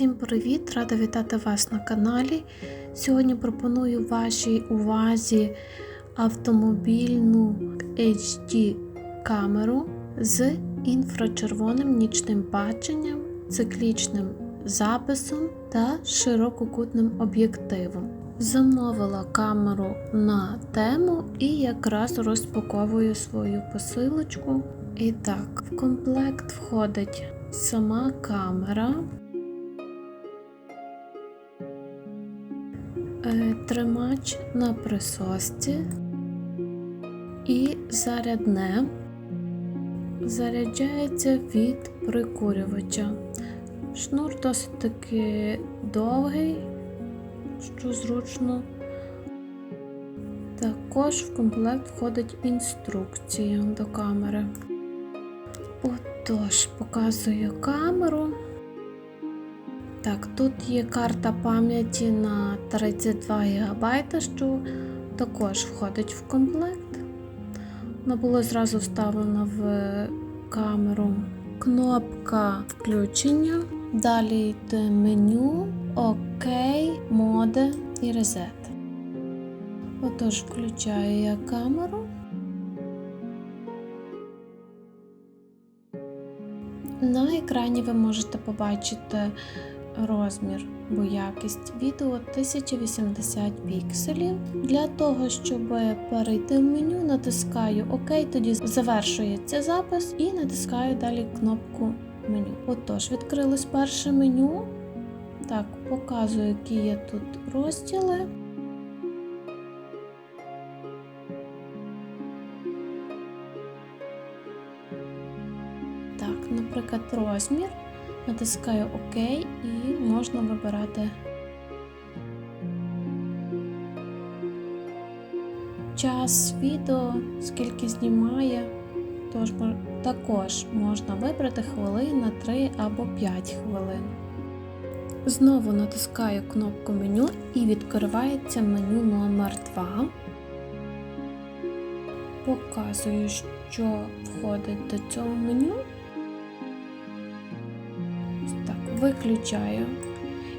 Всім привіт! Рада вітати вас на каналі. Сьогодні пропоную вашій увазі автомобільну HD камеру з інфрачервоним нічним баченням, циклічним записом та ширококутним об'єктивом. Замовила камеру на тему і якраз розпаковую свою посилочку. І так, в комплект входить сама камера, тримач на присосці і зарядне. Заряджається від прикурювача. Шнур досить таки довгий, що зручно. Також в комплект входить інструкція до камери. Отож, показую камеру. Так, тут є карта пам'яті на 32 ГБ, що також входить в комплект. Вона була зразу вставлена в камеру. Кнопка включення. Далі йде меню, ОК, моди і резет. Отож, включаю я камеру. На екрані ви можете побачити розмір або якість відео 1080 пікселів. Для того, щоб перейти в меню, натискаю ОК, тоді завершується запис і натискаю далі кнопку меню. Отож, відкрилось перше меню. Так, показую, які є тут розділи. Так, наприклад, розмір. Натискаю ОК і можна вибирати час відео, скільки знімає. Тож, також можна вибрати хвилина 3 або 5 хвилин. Знову натискаю кнопку меню і відкривається меню номер 2 Показую, що входить до цього меню. Виключаю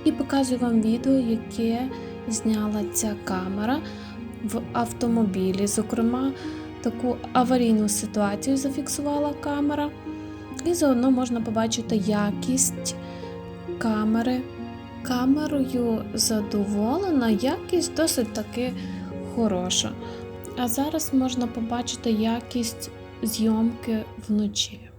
і показую вам відео, яке зняла ця камера в автомобілі. Зокрема, таку аварійну ситуацію зафіксувала камера. І заодно можна побачити якість камери. Камерою задоволена, якість досить таки хороша. А зараз можна побачити якість зйомки вночі.